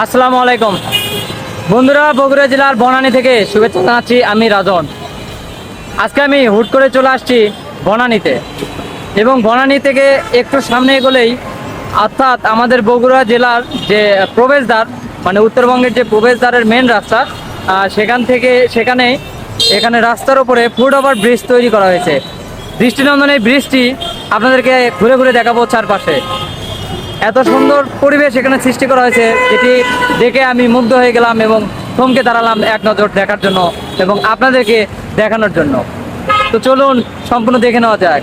আসসালামু আলাইকুম। বন্ধুরা, বগুড়া জেলার বনানী থেকে শুভেচ্ছা জানাচ্ছি আমি রাজন। আজকে আমি হুট করে চলে আসছি বনানীতে। এবং বনানী থেকে একটু সামনে এগোলেই, অর্থাৎ আমাদের বগুড়া জেলার যে প্রবেশদ্বার মানে উত্তরবঙ্গের যে প্রবেশদ্বারের মেন রাস্তা সেখান থেকে সেখানে, এখানে রাস্তার ওপরে ফুট ওভার ব্রিজ তৈরি করা হয়েছে। দৃষ্টিনন্দন এই ব্রিজটি আপনাদেরকে ঘুরে ঘুরে দেখাবো চারপাশে। এত সুন্দর পরিবেশ এখানে সৃষ্টি করা হয়েছে, যেটি দেখে আমি মুগ্ধ হয়ে গেলাম এবং থমকে দাঁড়ালাম এক নজর দেখার জন্য এবং আপনাদেরকে দেখানোর জন্য। তো চলুন, সম্পূর্ণ দেখে নেওয়া যাক।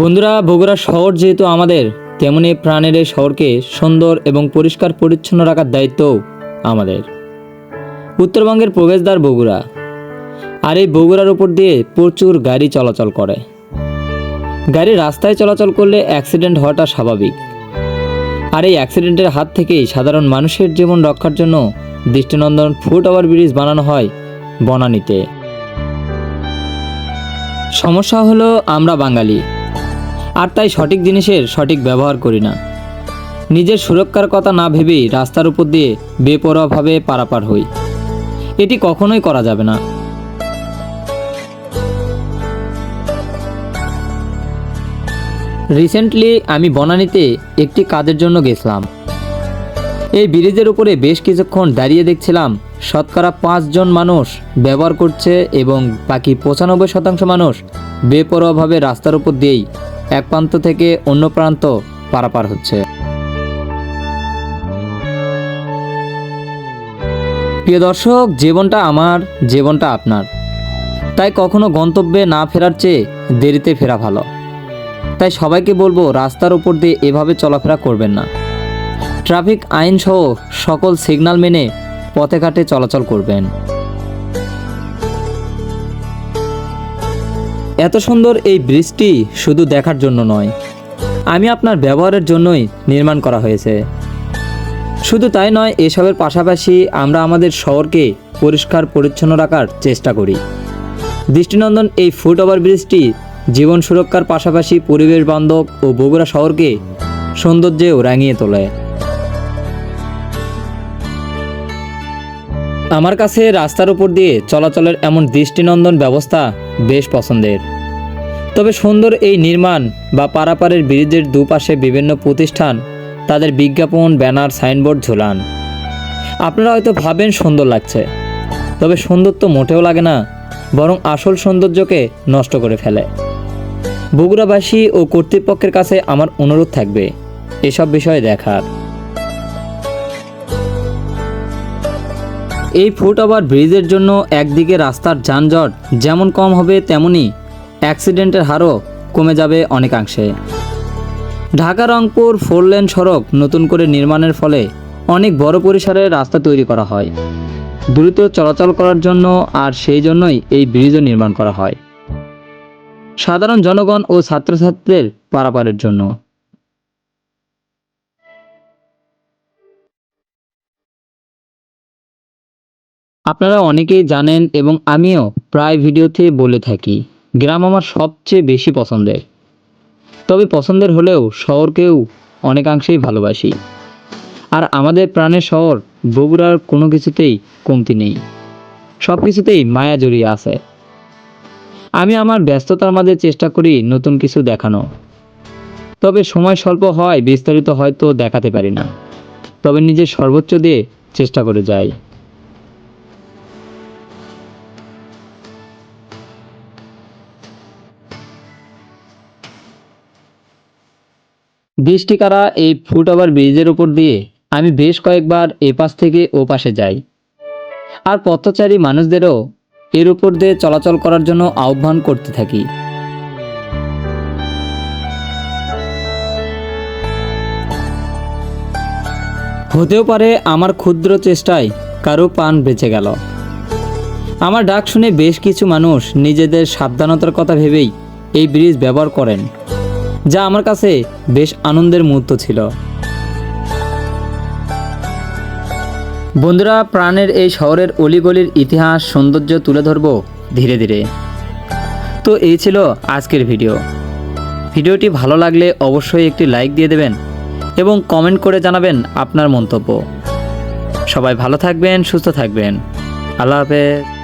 বন্ধুরা, বগুড়া শহর যেহেতু আমাদের, তেমনি প্রাণের এই শহরকে সুন্দর এবং পরিষ্কার পরিচ্ছন্ন রাখার দায়িত্বও আমাদের। উত্তরবঙ্গের প্রবেশদ্বার বগুড়া। আর এই বগুড়ার উপর দিয়ে প্রচুর গাড়ি চলাচল করে। গাড়ি রাস্তায় চলাচল করলে অ্যাক্সিডেন্ট হওয়াটা স্বাভাবিক। আর এই অ্যাক্সিডেন্টের হাত থেকেই সাধারণ মানুষের জীবন রক্ষার জন্য দৃষ্টিনন্দন ফুট ওভার ব্রিজ বানানো হয় বনানীতে। সমস্যা হলো আমরা বাঙালি। আর তাই সঠিক জিনিসের সঠিক ব্যবহার করি না। নিজের সুরক্ষার কথা না ভেবেই রাস্তার উপর দিয়ে বেপরোয়াভাবে পারাপার হই। এটি কখনোই করা যাবে না। রিসেন্টলি আমি বনানীতে একটি কাজের জন্য গেছিলাম। এই ব্রিজের উপরে বেশ কিছুক্ষণ দাঁড়িয়ে দেখছিলাম শতকরা পাঁচজন মানুষ ব্যবহার করছে এবং বাকি পঁচানব্বই শতাংশ মানুষ বেপরোয়াভাবে রাস্তার উপর দিয়েই এক প্রান্ত থেকে অন্য প্রান্ত পারাপার হচ্ছে। প্রিয় দর্শক, জীবনটা আমার, জীবনটা আপনার। তাই কখনো গন্তব্যে না ফেরার চেয়ে দেরিতে ফেরা ভালো। তাই সবাইকে বলব, রাস্তার উপর দিয়ে এভাবে চলাফেরা করবেন না। ট্রাফিক আইন সহ সকল সিগন্যাল মেনে পথে ঘাটে চলাচল করবেন। এত সুন্দর এই ব্রিজটি শুধু দেখার জন্য নয়, আমি আপনার ব্যবহারের জন্যই নির্মাণ করা হয়েছে। শুধু তাই নয়, এসবের পাশাপাশি আমরা আমাদের শহরকে পরিষ্কার, পরিচ্ছন্ন রাখার চেষ্টা করি। দৃষ্টিনন্দন এই ফুট ওভার ব্রিজটি জীবন সুরক্ষার পাশাপাশি পরিবেশ বান্ধব ও বগুড়া শহরকে সৌন্দর্যেও রাঙিয়ে তোলে। আমার কাছে রাস্তার উপর দিয়ে চলাচলের এমন দৃষ্টিনন্দন ব্যবস্থা বেশ পছন্দের। তবে সুন্দর এই নির্মাণ বা পারাপারের ব্রিজের দুপাশে বিভিন্ন প্রতিষ্ঠান তাদের বিজ্ঞাপন, ব্যানার, সাইনবোর্ড ঝোলান। আপনারা হয়তো ভাবেন সুন্দর লাগছে, তবে সুন্দর তো মোটেও লাগে না, বরং আসল সৌন্দর্যকে নষ্ট করে ফেলে। বগুড়াবাসী ও কর্তৃপক্ষের কাছে আমার অনুরোধ থাকবে, এসব বিষয়ে দেখার। এই ফুট ওভার ব্রিজের জন্য একদিকে রাস্তার যানজট যেমন কম হবে তেমনি অ্যাক্সিডেন্টের হারও কমে যাবে অনেকাংশে। ঢাকা রংপুর ফোর লেন সড়ক নতুন করে নির্মাণের ফলে অনেক বড় পরিসরে রাস্তা তৈরি করা হয়। দ্রুত চলাচল করার জন্য আর সেই জন্যই এই ব্রিজও নির্মাণ করা হয়। সাধারণ জনগণ ও ছাত্রছাত্রীদের পারাপারের জন্য। আপনারা অনেকেই জানেন এবং আমিও প্রায় ভিডিওতে বলে থাকি, গ্রাম আমার সবচেয়ে বেশি পছন্দের। তবে পছন্দের হলেও শহরকেও অনেকাংশেই ভালোবাসি। আর আমাদের প্রাণের শহর বগুড়ার কোনো কিছুতেই কমতি নেই। সব কিছুতেই মায়া জড়িয়ে আছে। আমি আমার ব্যস্ততার মাঝে চেষ্টা করি নতুন কিছু দেখানো। তবে সময় স্বল্প হয়, বিস্তারিত হয়তো দেখাতে পারি না। তবে নিজের সর্বোচ্চ দিয়ে চেষ্টা করে যাই। দৃষ্টিকারা এই ফুট ওভার ব্রিজের উপর দিয়ে? আমি বেশ কয়েকবার এ পাশ থেকে ও পাশে যাই। আর পথচারী মানুষদেরও এর উপর দিয়ে চলাচল করার জন্য আহ্বান করতে থাকি। হতেও পারে আমার ক্ষুদ্র চেষ্টায় কারও প্রাণ বেঁচে গেল। আমার ডাক শুনে বেশ কিছু মানুষ নিজেদের সাবধানতার কথা ভেবেই এই ব্রিজ ব্যবহার করেন। যা আমার কাছে বেশ আনন্দের মুহূর্ত ছিল। বন্ধুরা, প্রাণের এই শহরের অলিগলির ইতিহাস, সৌন্দর্য তুলে ধরব ধীরে ধীরে। তো এই ছিল আজকের ভিডিও। ভিডিওটি ভালো লাগলে অবশ্যই একটি লাইক দিয়ে দেবেন এবং কমেন্ট করে জানাবেন আপনার মন্তব্য। সবাই ভালো থাকবেন, সুস্থ থাকবেন। আল্লাহ হাফেজ।